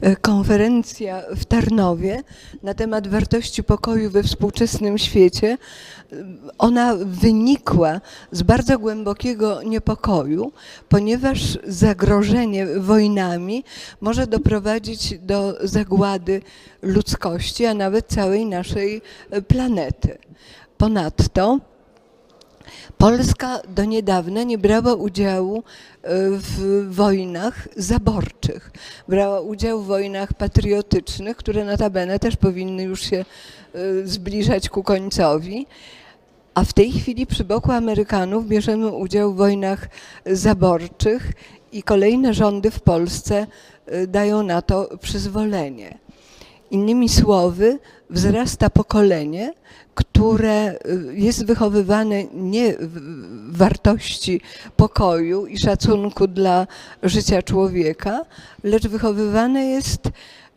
e, konferencja w Tarnowie na temat wartości pokoju we współczesnym świecie. E, Ona wynikła z bardzo głębokiego niepokoju, ponieważ zagrożenie wojnami może doprowadzić do zagłady ludzkości, a nawet całej naszej e, planety. Ponadto Polska do niedawna nie brała udziału e, w wojnach zaborczych. Brała udział w wojnach patriotycznych, które notabene też powinny już się e, zbliżać ku końcowi. A w tej chwili przy boku Amerykanów bierzemy udział w wojnach zaborczych i kolejne rządy w Polsce e, dają na to przyzwolenie. Innymi słowy, wzrasta pokolenie, które y, jest wychowywane nie w wartości pokoju i szacunku dla życia człowieka, lecz wychowywane jest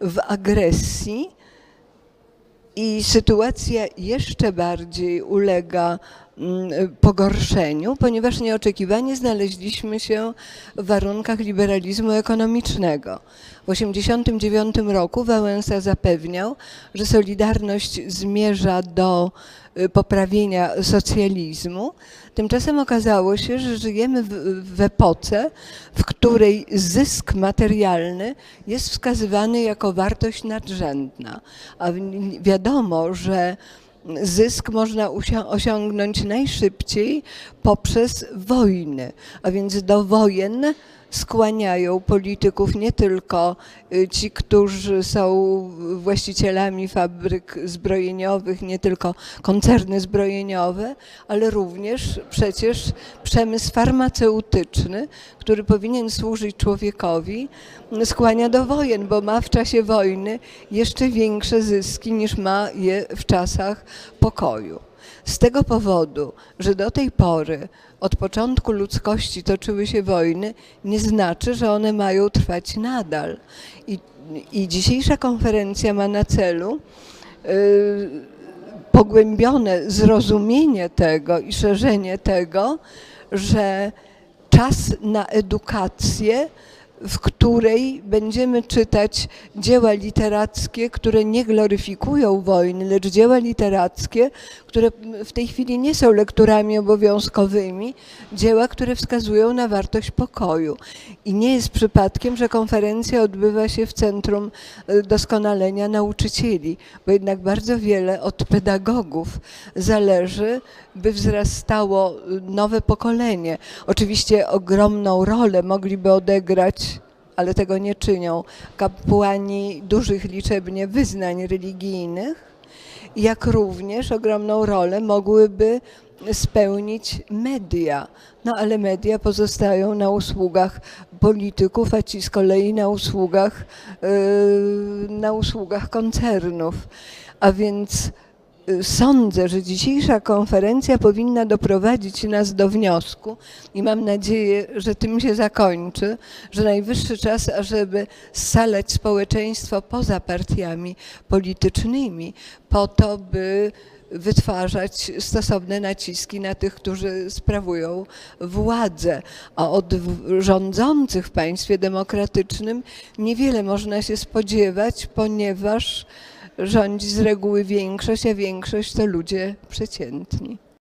w agresji i sytuacja jeszcze bardziej ulega pogorszeniu, ponieważ nieoczekiwanie znaleźliśmy się w warunkach liberalizmu ekonomicznego. W 1989 roku Wałęsa zapewniał, że Solidarność zmierza do y, poprawienia socjalizmu. Tymczasem okazało się, że żyjemy w, w epoce, w której zysk materialny jest wskazywany jako wartość nadrzędna. A wi- wiadomo, że zysk można osiągnąć najszybciej poprzez wojny, a więc do wojen skłaniają polityków nie tylko y, ci, którzy są właścicielami fabryk zbrojeniowych, nie tylko koncerny zbrojeniowe, ale również przecież przemysł farmaceutyczny, który powinien służyć człowiekowi, skłania do wojen, bo ma w czasie wojny jeszcze większe zyski niż ma je w czasach pokoju. Z tego powodu, że do tej pory od początku ludzkości toczyły się wojny, nie znaczy, że one mają trwać nadal. I, i dzisiejsza konferencja ma na celu y, pogłębione zrozumienie tego i szerzenie tego, że czas na edukację, w której będziemy czytać dzieła literackie, które nie gloryfikują wojny, lecz dzieła literackie, które w tej chwili nie są lekturami obowiązkowymi, dzieła, które wskazują na wartość pokoju. I nie jest przypadkiem, że konferencja odbywa się w Centrum y, Doskonalenia Nauczycieli, bo jednak bardzo wiele od pedagogów zależy, by wzrastało y, nowe pokolenie. Oczywiście ogromną rolę mogliby odegrać ale tego nie czynią kapłani dużych liczebnie wyznań religijnych, jak również ogromną rolę mogłyby spełnić media. No ale media pozostają na usługach polityków, a ci z kolei na usługach, yy, na usługach koncernów. A więc sądzę, że dzisiejsza konferencja powinna doprowadzić nas do wniosku i mam nadzieję, że tym się zakończy, że najwyższy czas, ażeby scalać społeczeństwo poza partiami politycznymi, po to, by wytwarzać stosowne naciski na tych, którzy sprawują władzę. A od rządzących w państwie demokratycznym niewiele można się spodziewać, ponieważ rządzi z reguły większość, a większość to ludzie przeciętni.